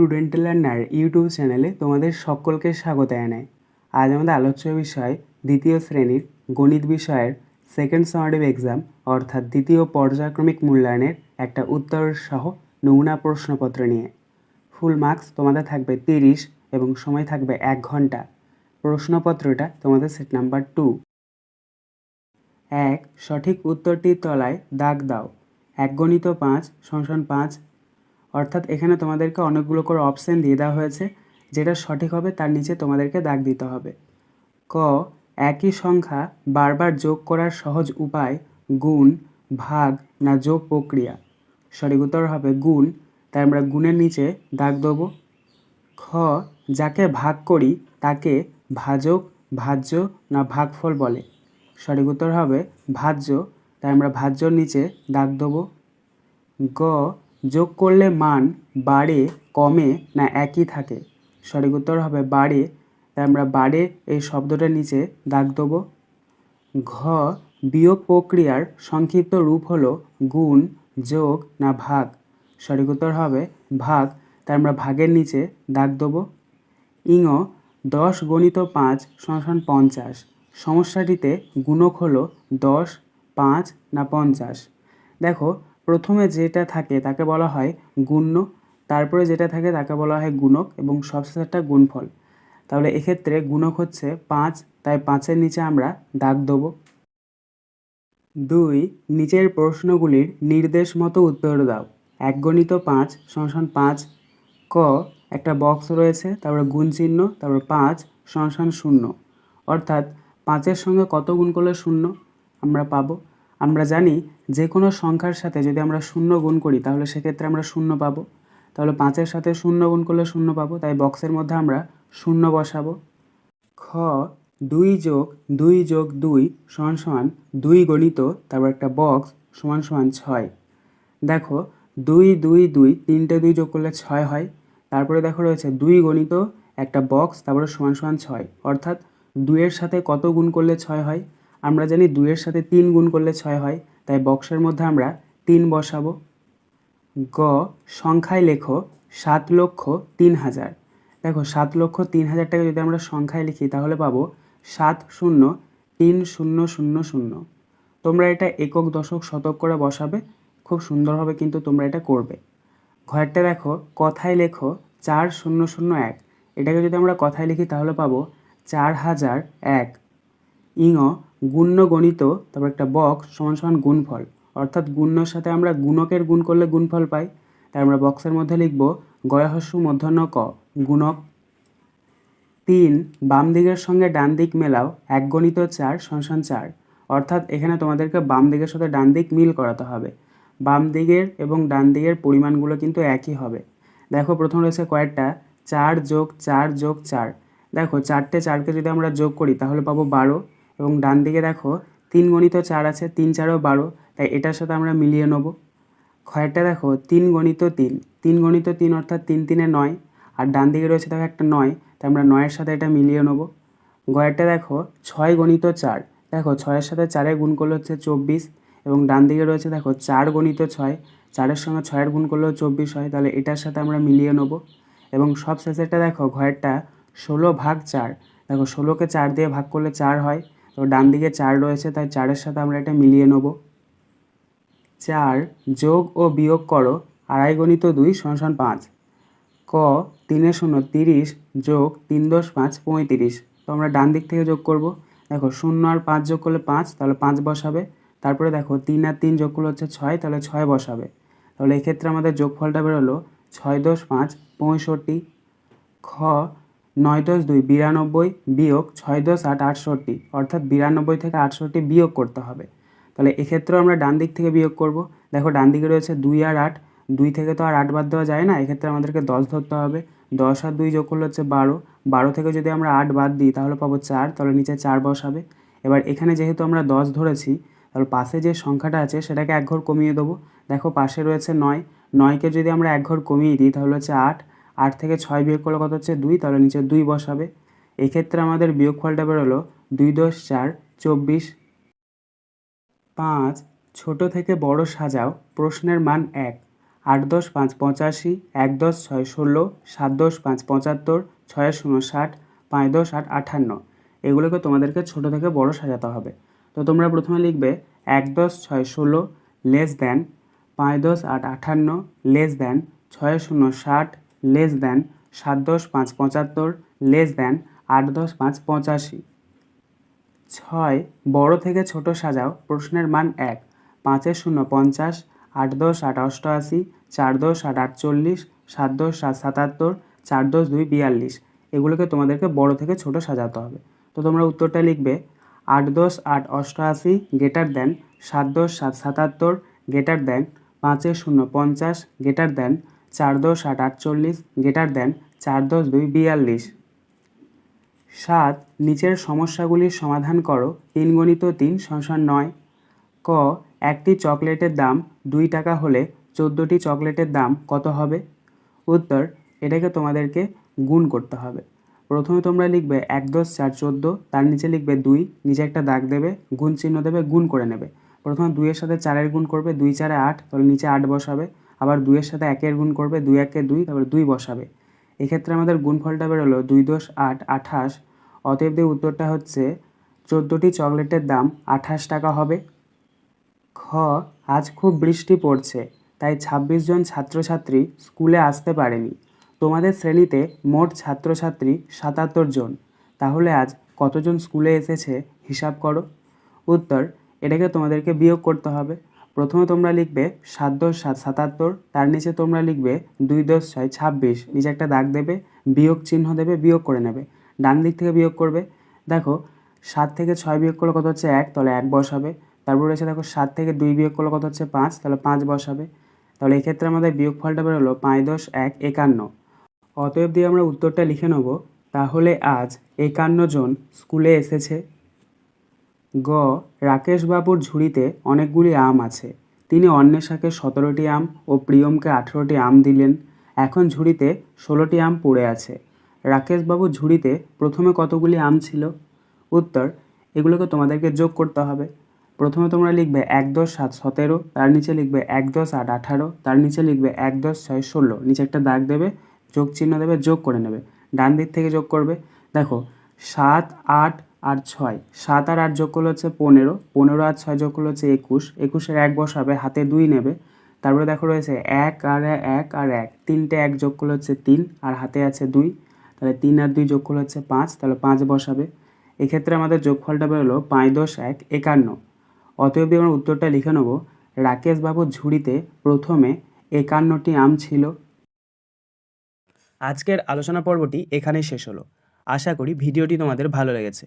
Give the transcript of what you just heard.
Student learner YouTube চ্যানেলে তোমাদের সকলকে স্বাগত জানাই। আজ আমাদের আলোচ্য বিষয় দ্বিতীয় শ্রেণির গণিত বিষয়ের সেকেন্ড সামারেটিভ এক্সাম অর্থাৎ দ্বিতীয় পর্যায়ক্রমিক মূল্যায়নের একটা উত্তর সহ নমুনা প্রশ্নপত্র নিয়ে। ফুল মার্কস তোমাদের থাকবে তিরিশ এবং সময় থাকবে এক ঘণ্টা। প্রশ্নপত্রটা তোমাদের সেট নাম্বার টু এক, সঠিক উত্তরটির তলায় দাগ দাও। এক গণিত পাঁচ, সংশোধন পাঁচ অর্থাৎ এখানে তোমাদেরকে অনেকগুলো করে অপশান দিয়ে দেওয়া হয়েছে। যেটা সঠিক হবে, তার নিচে তোমাদেরকে দাগ দিতে হবে। ক, একই সংখ্যা বারবার যোগ করার সহজ উপায় গুণ, ভাগ না যোগ প্রক্রিয়া। সঠিক উত্তর হবে গুণ। তাই আমরা গুণের নিচে দাগ দেবো। খ, যাকে ভাগ করি তাকে ভাজক, ভাজ্য না ভাগফল বলে। সঠিক উত্তর হবে ভাজ্য। তাই আমরা ভাজ্যর নিচে দাগ দেবো। গ যোগ করলে মান বাড়ে, কমে না একই থাকে? সঠিক উত্তর হবে বাড়ে। তাই আমরা বাড়ে এই শব্দটার নিচে দাগ দেবো। ঘ, বিয়োগ প্রক্রিয়ার সংক্ষিপ্ত রূপ হলো গুণ, যোগ না ভাগ। সঠিক উত্তর হবে ভাগ। তাই আমরা ভাগের নিচে দাগ দেবো। ইঙ, দশ গণিত পাঁচ সমান পঞ্চাশ। সমস্যাটিতে গুণক হলো দশ, পাঁচ না পঞ্চাশ। দেখো প্রথমে যেটা থাকে তাকে বলা হয় গুণ্য, তারপরে যেটা থাকে তাকে বলা হয় গুণক এবং সবশেষেরটা গুণফল। তাহলে এক্ষেত্রে গুণক হচ্ছে পাঁচ, তাই পাঁচের নিচে আমরা দাগ দেবো। দুই, নিচের প্রশ্নগুলির নির্দেশ মতো উত্তর দাও। এক গণিত পাঁচ সমান পাঁচ, ক, একটা বক্স রয়েছে, তারপরে গুণ চিহ্ন, তারপরে পাঁচ সমান শূন্য। অর্থাৎ পাঁচের সঙ্গে কত গুণ করলে শূন্য আমরা পাবো? আমরা জানি যে কোনো সংখ্যার সাথে যদি আমরা শূন্য গুণ করি, তাহলে সেক্ষেত্রে আমরা শূন্য পাবো। তাহলে পাঁচের সাথে শূন্য গুণ করলে শূন্য পাবো, তাই বক্সের মধ্যে আমরা শূন্য বসাবো। খ দুই যোগ দুই যোগ দুই সমান সমান দুই গণিত, তারপর একটা বক্স সমান সমান ছয়। দেখো, দুই দুই দুই, তিনটে দুই যোগ করলে ছয় হয়। তারপরে দেখো রয়েছে দুই গণিত, একটা বক্স, তারপরে সমান সমান ছয়। অর্থাৎ দুইয়ের সাথে কত গুণ করলে ছয় হয়? আমরা জানি দুইয়ের সাথে তিন গুণ করলে ছয় হয়, তাই বক্সের মধ্যে আমরা তিন বসাবো। গ, সংখ্যায় লেখো সাত লক্ষ তিন হাজার। দেখো, সাত লক্ষ তিন হাজার টাকা যদি আমরা সংখ্যায় লিখি, তাহলে পাবো সাত শূন্য তিন শূন্য শূন্য শূন্য। তোমরা এটা একক, দশক, শতক করে বসাবে, খুব সুন্দরভাবে কিন্তু তোমরা এটা করবে। ঘরটা দেখো, কথায় লেখো চার শূন্য শূন্য এক। এটাকে যদি আমরা কথায় লিখি, তাহলে পাবো চার হাজার এক। ইঙ গুণ্য গণিত তারপর একটা বক্স সমান সমান গুণফল। অর্থাৎ গুণ্যর সাথে আমরা গুণকের গুণ করলে গুণফল পাই। তাই আমরা বক্সের মধ্যে লিখব গয়হস্যু মধ্যাহ্ন ক, গুণক। তিন, বাম দিকের সঙ্গে ডান দিক মেলাও এক গণিত চার সমান চার। অর্থাৎ এখানে তোমাদেরকে বাম দিকের সাথে ডান দিক মিল করাতে হবে। বাম দিকের এবং ডান দিকের পরিমাণগুলো কিন্তু একই হবে। দেখো, প্রথম রয়েছে কয়েকটা, চার যোগ চার যোগ চার। দেখো, চারটে চারকে যদি আমরা যোগ করি, তাহলে পাবো বারো। এবং ডান দিকে দেখো, তিন গণিত চার আছে, তিন চারও বারো, তাই এটার সাথে আমরা মিলিয়ে নেব। ক্ষয়টা দেখো, তিন গণিত তিন তিন গণিত তিন অর্থাৎ তিন তিনে নয়, আর ডান দিকে রয়েছে দেখো একটা নয়, তাই আমরা নয়ের সাথে এটা মিলিয়ে নেব। গয়েরটা দেখো, ছয় গণিত চার, দেখো ছয়ের সাথে চারে গুণ করলে হচ্ছে চব্বিশ, এবং ডান দিকে রয়েছে দেখো চার গণিত ছয়, চারের সঙ্গে ছয়ের গুণ করলেও চব্বিশ হয়, তাহলে এটার সাথে আমরা মিলিয়ে নেব। এবং সব শেষেরটা দেখো, ঘয়েরটা ষোলো ভাগ চার, দেখো ষোলোকে চার দিয়ে ভাগ করলে চার হয় তো ডান দিকে চার রয়েছে, তাই চারের সাথে আমরা এটা মিলিয়ে নেব। চার যোগ ও বিয়োগ করো, আড়াই গণিত দুই সমান পাঁচ। ক তিনে শূন্য তিরিশ যোগ তিন দশ পাঁচ পঁয়ত্রিশ। তো আমরা ডান দিক থেকে যোগ করব। দেখো শূন্য আর পাঁচ যোগ করলে পাঁচ, তাহলে পাঁচ বসাবে। তারপরে দেখো তিন আর তিন যোগ করলে হচ্ছে ছয়, তাহলে ছয় বসাবে। তাহলে এক্ষেত্রে আমাদের যোগফলটা বেরোলো ছয় দশ পাঁচ পঁয়ষট্টি। খ নয় দশ দুই বিরানব্বই বিয়োগ ছয় দশ আট আটষট্টি, অর্থাৎ বিরানব্বই থেকে আটষট্টি বিয়োগ করতে হবে। তাহলে এক্ষেত্রেও আমরা ডান দিক থেকে বিয়োগ করব। দেখো ডান দিকে রয়েছে দুই আর আট, দুই থেকে তো আর আট বাদ দেওয়া যায় না, এক্ষেত্রে আমাদেরকে দশ ধরতে হবে। দশ আর দুই যোগ করলে হচ্ছে বারো বারো থেকে যদি আমরা আট বাদ দিই তাহলে পাবো চার, তাহলে নিচে চার বসাবে। এবার এখানে যেহেতু আমরা দশ ধরেছি, তাহলে পাশে যে সংখ্যাটা আছে সেটাকে এক ঘর কমিয়ে দেবো। দেখো পাশে রয়েছে নয়, নয়কে যদি আমরা এক ঘর কমিয়ে দিই তাহলে হচ্ছে আট আট থেকে ছয় বিয়োগ করলে কত হচ্ছে? দুই, তাহলে নিচে দুই বসাবে। এক্ষেত্রে আমাদের বিয়োগফলটা বেরোলো দুই দশ চার চব্বিশ। পাঁচ, ছোট থেকে বড় সাজাও, প্রশ্নের মান এক। আট দশ পাঁচ পঁচাশি, এক দশ ছয় ষোলো, সাত দশ পাঁচ পঁচাত্তর, ছয় শূন্য ষাট, পাঁচ দশ আট আটান্ন এগুলোকে তোমাদেরকে ছোট থেকে বড় সাজাতে হবে। তো তোমরা প্রথমে লিখবে এক দশ ছয় ষোলো লেস দ্যান পাঁচ দশ আট আটান্ন লেস দ্যান ছয় শূন্য ষাট লেস দ্যান সাত দশ পাঁচ পঁচাত্তর লেস দ্যান আট দশ পাঁচ পঁচাশি। ছয়, বড় থেকে ছোট সাজাও, প্রশ্নের মান এক। পাঁচের শূন্য পঞ্চাশ, আট দশ আট অষ্টআশি, চার দশ আট আটচল্লিশ, সাত দশ সাত সাতাত্তর, চার দশ দুই বিয়াল্লিশ। এগুলোকে তোমাদেরকে বড় থেকে ছোট সাজাতে হবে। তো তোমরা উত্তরটা লিখবে, আট দশ আট অষ্টআশি গেটার দেন সাত দশ সাত সাতাত্তর গেটার দেন পাঁচের শূন্য পঞ্চাশ গেটার দেন চার দশ আট আটচল্লিশ গেটার দেন চার দশ দুই বিয়াল্লিশ। সাত, নিচের সমস্যাগুলির সমাধান করো তিন গণিত তিন সংসার নয়। ক, একটি চকলেটের দাম দুই টাকা হলে চোদ্দোটি চকলেটের দাম কত হবে? উত্তর, এটাকে তোমাদেরকে গুণ করতে হবে। প্রথমে তোমরা লিখবে এক দশ চার চোদ্দ, তার নিচে লিখবে দুই, নিচে একটা দাগ দেবে, গুণ চিহ্ন দেবে, গুণ করে নেবে। প্রথমে দুইয়ের সাথে চারের গুণ করবে, দুই চারে আট, তাহলে নিচে আট বসাবে। আবার দুইয়ের সাথে একের গুণ করবে, দুই একে দুই, তারপরে দুই বসাবে। এক্ষেত্রে আমাদের গুণফলটা বেরোলো দুই দশ আট, আঠাশ। অতএব দিয়ে উত্তরটা হচ্ছে চোদ্দোটি চকলেটের দাম আঠাশ টাকা হবে। খ, আজ খুব বৃষ্টি পড়ছে, তাই ছাব্বিশ জন ছাত্রছাত্রী স্কুলে আসতে পারেনি। তোমাদের শ্রেণীতে মোট ছাত্রছাত্রী সাতাত্তর জন। তাহলে আজ কতজন স্কুলে এসেছে, হিসাব করো। উত্তর, এটাকে তোমাদেরকে বিয়োগ করতে হবে। প্রথমে তোমরা লিখবে সাত দশ সাত সাতাত্তর, তার নিচে তোমরা লিখবে দুই দশ ছয় ছাব্বিশ। নিচে একটা দাগ দেবে, বিয়োগ চিহ্ন দেবে, বিয়োগ করে নেবে। ডান দিক থেকে বিয়োগ করবে। দেখো, সাত থেকে ছয় বিয়োগ করলে কত হচ্ছে এক? তাহলে এক বসাবে। তারপর রয়েছে দেখো, সাত থেকে দুই বিয়োগ করলে কত হচ্ছে পাঁচ? তাহলে পাঁচ বসাবে। তাহলে এক্ষেত্রে আমাদের বিয়োগফলটা বেরোলো পাঁচ দশ এক একান্ন। অতএব দিয়ে আমরা উত্তরটা লিখে নেব। তাহলে আজ একান্ন জন স্কুলে এসেছে। গ, রাকেশবাবুর ঝুড়িতে অনেকগুলি আম আছে। তিনি অন্বেষাকে সতেরোটি আম ও প্রিয়মকে আঠেরোটি আম দিলেন। এখন ঝুড়িতে ষোলোটি আম পড়ে আছে। রাকেশবাবুর ঝুড়িতে প্রথমে কতগুলি আম ছিল? উত্তর, এগুলোকে তোমাদেরকে যোগ করতে হবে। প্রথমে তোমরা লিখবে এক দশ সাত সতেরো, তার নিচে লিখবে এক দশ আট আঠারো, তার নিচে লিখবে এক দশ ছয় ষোলো। নিচে একটা দাগ দেবে, যোগ চিহ্ন দেবে, যোগ করে নেবে। ডান দিক থেকে যোগ করবে। দেখো, সাত আট আর ছয়। সাত আর আট যোগ করলে হচ্ছে পনেরো। পনেরো আর ছয় যোগ করলে হচ্ছে একুশ। একুশের এক বসাবে, হাতে দুই নেবে। তারপরে দেখো রয়েছে এক আর এক আর এক। তিনটে এক যোগ করলে হচ্ছে তিন আর হাতে আছে দুই। তাহলে তিন আর দুই যোগ করলে হচ্ছে পাঁচ, তাহলে পাঁচ বসাবে। এক্ষেত্রে আমাদের যোগফলটা বেরোলো পাঁচ দশ এক একান্ন। অতএব আমরা উত্তরটা লিখে নেব রাকেশবাবুর ঝুড়িতে প্রথমে একান্নটি আম ছিল। আজকের আলোচনা পর্বটি এখানেই শেষ হলো। আশা করি ভিডিওটি তোমাদের ভালো লেগেছে।